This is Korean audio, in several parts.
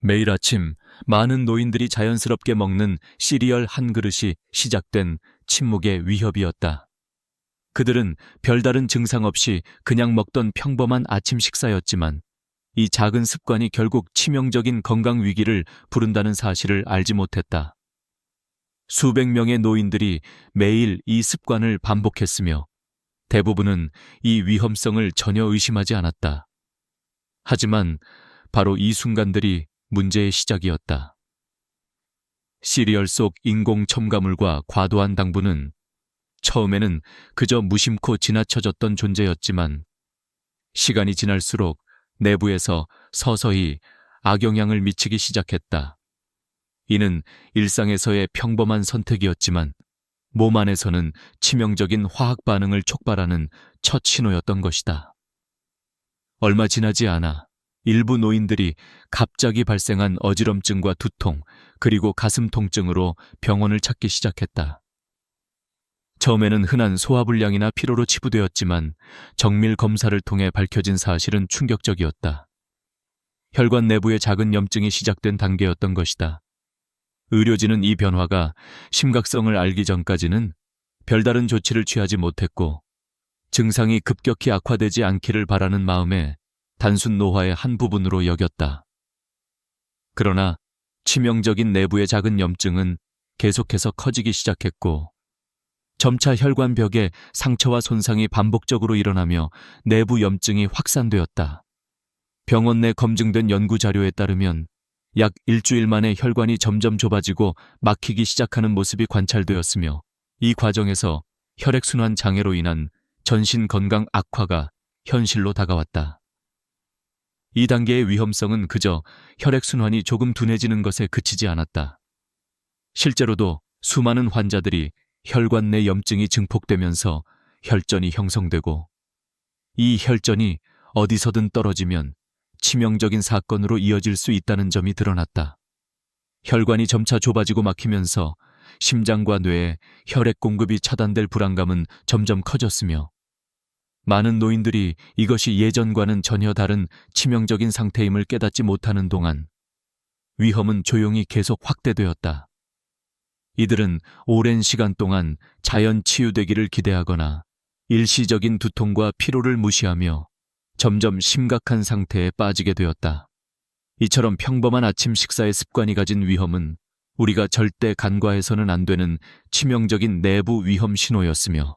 매일 아침 많은 노인들이 자연스럽게 먹는 시리얼 한 그릇이 시작된 침묵의 위협이었다. 그들은 별다른 증상 없이 그냥 먹던 평범한 아침 식사였지만 이 작은 습관이 결국 치명적인 건강 위기를 부른다는 사실을 알지 못했다. 수백 명의 노인들이 매일 이 습관을 반복했으며 대부분은 이 위험성을 전혀 의심하지 않았다. 하지만 바로 이 순간들이 문제의 시작이었다. 시리얼 속 인공 첨가물과 과도한 당분은 처음에는 그저 무심코 지나쳐졌던 존재였지만 시간이 지날수록 내부에서 서서히 악영향을 미치기 시작했다. 이는 일상에서의 평범한 선택이었지만 몸 안에서는 치명적인 화학 반응을 촉발하는 첫 신호였던 것이다. 얼마 지나지 않아 일부 노인들이 갑자기 발생한 어지럼증과 두통, 그리고 가슴 통증으로 병원을 찾기 시작했다. 처음에는 흔한 소화불량이나 피로로 치부되었지만 정밀 검사를 통해 밝혀진 사실은 충격적이었다. 혈관 내부의 작은 염증이 시작된 단계였던 것이다. 의료진은 이 변화가 심각성을 알기 전까지는 별다른 조치를 취하지 못했고 증상이 급격히 악화되지 않기를 바라는 마음에 단순 노화의 한 부분으로 여겼다. 그러나 치명적인 내부의 작은 염증은 계속해서 커지기 시작했고 점차 혈관벽에 상처와 손상이 반복적으로 일어나며 내부 염증이 확산되었다. 병원 내 검증된 연구 자료에 따르면 약 일주일 만에 혈관이 점점 좁아지고 막히기 시작하는 모습이 관찰되었으며 이 과정에서 혈액순환 장애로 인한 전신 건강 악화가 현실로 다가왔다. 이 단계의 위험성은 그저 혈액순환이 조금 둔해지는 것에 그치지 않았다. 실제로도 수많은 환자들이 혈관 내 염증이 증폭되면서 혈전이 형성되고 이 혈전이 어디서든 떨어지면 치명적인 사건으로 이어질 수 있다는 점이 드러났다. 혈관이 점차 좁아지고 막히면서 심장과 뇌에 혈액 공급이 차단될 불안감은 점점 커졌으며 많은 노인들이 이것이 예전과는 전혀 다른 치명적인 상태임을 깨닫지 못하는 동안 위험은 조용히 계속 확대되었다. 이들은 오랜 시간 동안 자연 치유되기를 기대하거나 일시적인 두통과 피로를 무시하며 점점 심각한 상태에 빠지게 되었다. 이처럼 평범한 아침 식사의 습관이 가진 위험은 우리가 절대 간과해서는 안 되는 치명적인 내부 위험 신호였으며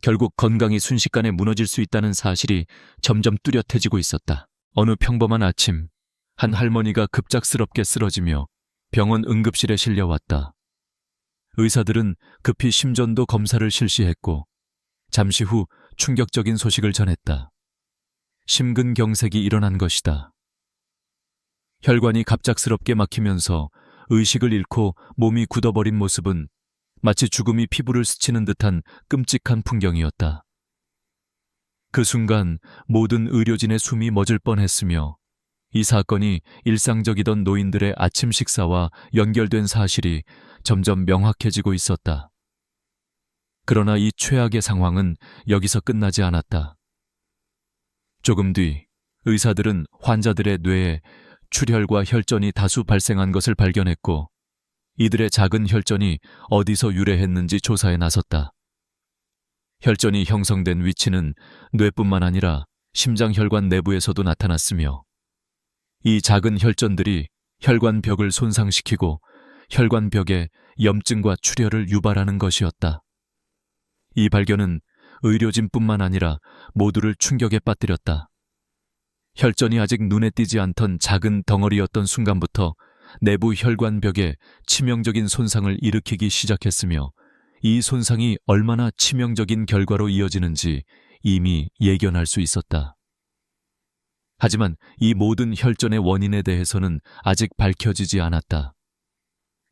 결국 건강이 순식간에 무너질 수 있다는 사실이 점점 뚜렷해지고 있었다. 어느 평범한 아침, 한 할머니가 급작스럽게 쓰러지며 병원 응급실에 실려왔다. 의사들은 급히 심전도 검사를 실시했고 잠시 후 충격적인 소식을 전했다. 심근경색이 일어난 것이다. 혈관이 갑작스럽게 막히면서 의식을 잃고 몸이 굳어버린 모습은 마치 죽음이 피부를 스치는 듯한 끔찍한 풍경이었다. 그 순간 모든 의료진의 숨이 멎을 뻔했으며 이 사건이 일상적이던 노인들의 아침 식사와 연결된 사실이 점점 명확해지고 있었다. 그러나 이 최악의 상황은 여기서 끝나지 않았다. 조금 뒤 의사들은 환자들의 뇌에 출혈과 혈전이 다수 발생한 것을 발견했고 이들의 작은 혈전이 어디서 유래했는지 조사에 나섰다. 혈전이 형성된 위치는 뇌뿐만 아니라 심장혈관 내부에서도 나타났으며 이 작은 혈전들이 혈관벽을 손상시키고 혈관벽에 염증과 출혈을 유발하는 것이었다. 이 발견은 의료진뿐만 아니라 모두를 충격에 빠뜨렸다. 혈전이 아직 눈에 띄지 않던 작은 덩어리였던 순간부터 내부 혈관벽에 치명적인 손상을 일으키기 시작했으며 이 손상이 얼마나 치명적인 결과로 이어지는지 이미 예견할 수 있었다. 하지만 이 모든 혈전의 원인에 대해서는 아직 밝혀지지 않았다.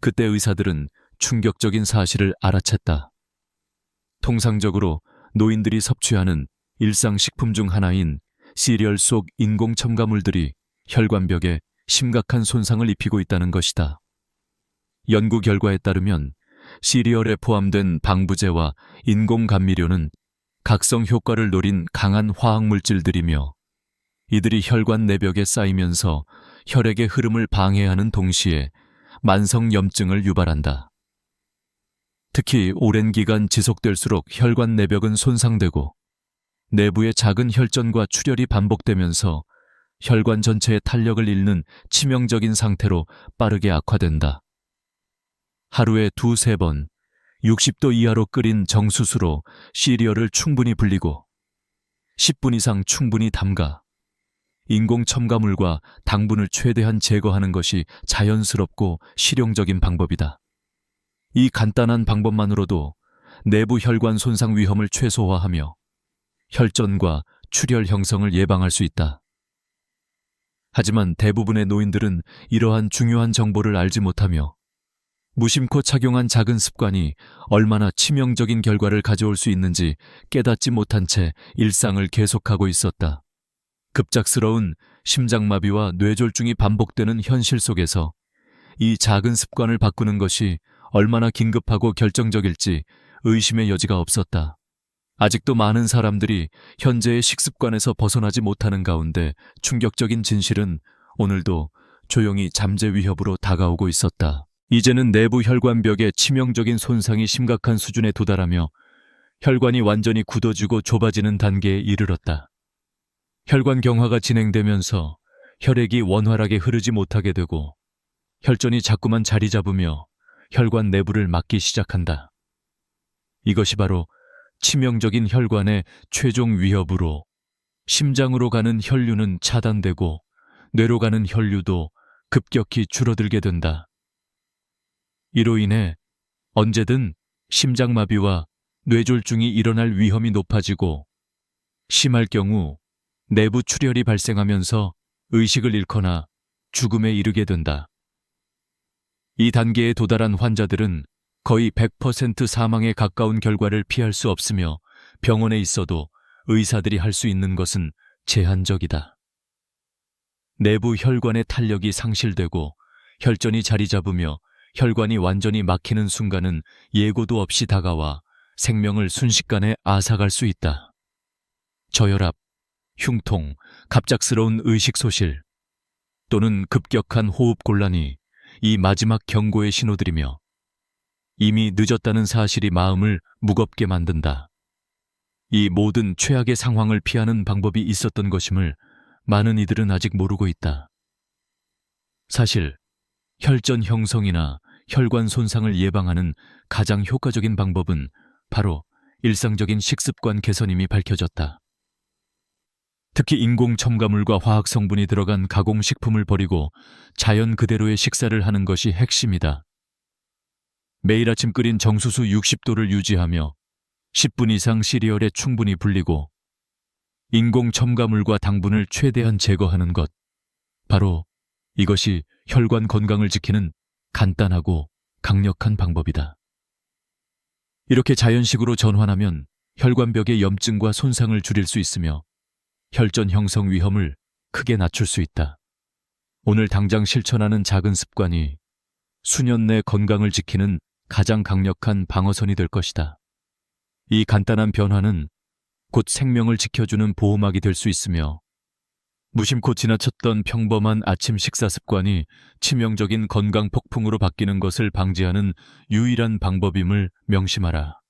그때 의사들은 충격적인 사실을 알아챘다. 통상적으로 노인들이 섭취하는 일상 식품 중 하나인 시리얼 속 인공 첨가물들이 혈관벽에 심각한 손상을 입히고 있다는 것이다. 연구 결과에 따르면 시리얼에 포함된 방부제와 인공 감미료는 각성 효과를 노린 강한 화학 물질들이며 이들이 혈관 내벽에 쌓이면서 혈액의 흐름을 방해하는 동시에 만성 염증을 유발한다. 특히 오랜 기간 지속될수록 혈관 내벽은 손상되고 내부의 작은 혈전과 출혈이 반복되면서 혈관 전체의 탄력을 잃는 치명적인 상태로 빠르게 악화된다. 하루에 두세 번 60도 이하로 끓인 정수수로 시리얼을 충분히 불리고 10분 이상 충분히 담가 인공 첨가물과 당분을 최대한 제거하는 것이 자연스럽고 실용적인 방법이다. 이 간단한 방법만으로도 내부 혈관 손상 위험을 최소화하며 혈전과 출혈 형성을 예방할 수 있다. 하지만 대부분의 노인들은 이러한 중요한 정보를 알지 못하며 무심코 착용한 작은 습관이 얼마나 치명적인 결과를 가져올 수 있는지 깨닫지 못한 채 일상을 계속하고 있었다. 급작스러운 심장마비와 뇌졸중이 반복되는 현실 속에서 이 작은 습관을 바꾸는 것이 얼마나 긴급하고 결정적일지 의심의 여지가 없었다. 아직도 많은 사람들이 현재의 식습관에서 벗어나지 못하는 가운데 충격적인 진실은 오늘도 조용히 잠재 위협으로 다가오고 있었다. 이제는 내부 혈관벽의 치명적인 손상이 심각한 수준에 도달하며 혈관이 완전히 굳어지고 좁아지는 단계에 이르렀다. 혈관 경화가 진행되면서 혈액이 원활하게 흐르지 못하게 되고 혈전이 자꾸만 자리 잡으며 혈관 내부를 막기 시작한다. 이것이 바로 치명적인 혈관의 최종 위협으로 심장으로 가는 혈류는 차단되고 뇌로 가는 혈류도 급격히 줄어들게 된다. 이로 인해 언제든 심장마비와 뇌졸중이 일어날 위험이 높아지고 심할 경우 내부 출혈이 발생하면서 의식을 잃거나 죽음에 이르게 된다. 이 단계에 도달한 환자들은 거의 100% 사망에 가까운 결과를 피할 수 없으며 병원에 있어도 의사들이 할 수 있는 것은 제한적이다. 내부 혈관의 탄력이 상실되고 혈전이 자리 잡으며 혈관이 완전히 막히는 순간은 예고도 없이 다가와 생명을 순식간에 앗아갈 수 있다. 저혈압, 흉통, 갑작스러운 의식 소실 또는 급격한 호흡 곤란이 이 마지막 경고의 신호들이며 이미 늦었다는 사실이 마음을 무겁게 만든다. 이 모든 최악의 상황을 피하는 방법이 있었던 것임을 많은 이들은 아직 모르고 있다. 사실 혈전 형성이나 혈관 손상을 예방하는 가장 효과적인 방법은 바로 일상적인 식습관 개선임이 밝혀졌다. 특히 인공 첨가물과 화학 성분이 들어간 가공식품을 버리고 자연 그대로의 식사를 하는 것이 핵심이다. 매일 아침 끓인 정수수 60도를 유지하며 10분 이상 시리얼에 충분히 불리고 인공 첨가물과 당분을 최대한 제거하는 것. 바로 이것이 혈관 건강을 지키는 간단하고 강력한 방법이다. 이렇게 자연식으로 전환하면 혈관벽의 염증과 손상을 줄일 수 있으며 혈전 형성 위험을 크게 낮출 수 있다. 오늘 당장 실천하는 작은 습관이 수년 내 건강을 지키는 가장 강력한 방어선이 될 것이다. 이 간단한 변화는 곧 생명을 지켜주는 보호막이 될 수 있으며 무심코 지나쳤던 평범한 아침 식사 습관이 치명적인 건강 폭풍으로 바뀌는 것을 방지하는 유일한 방법임을 명심하라.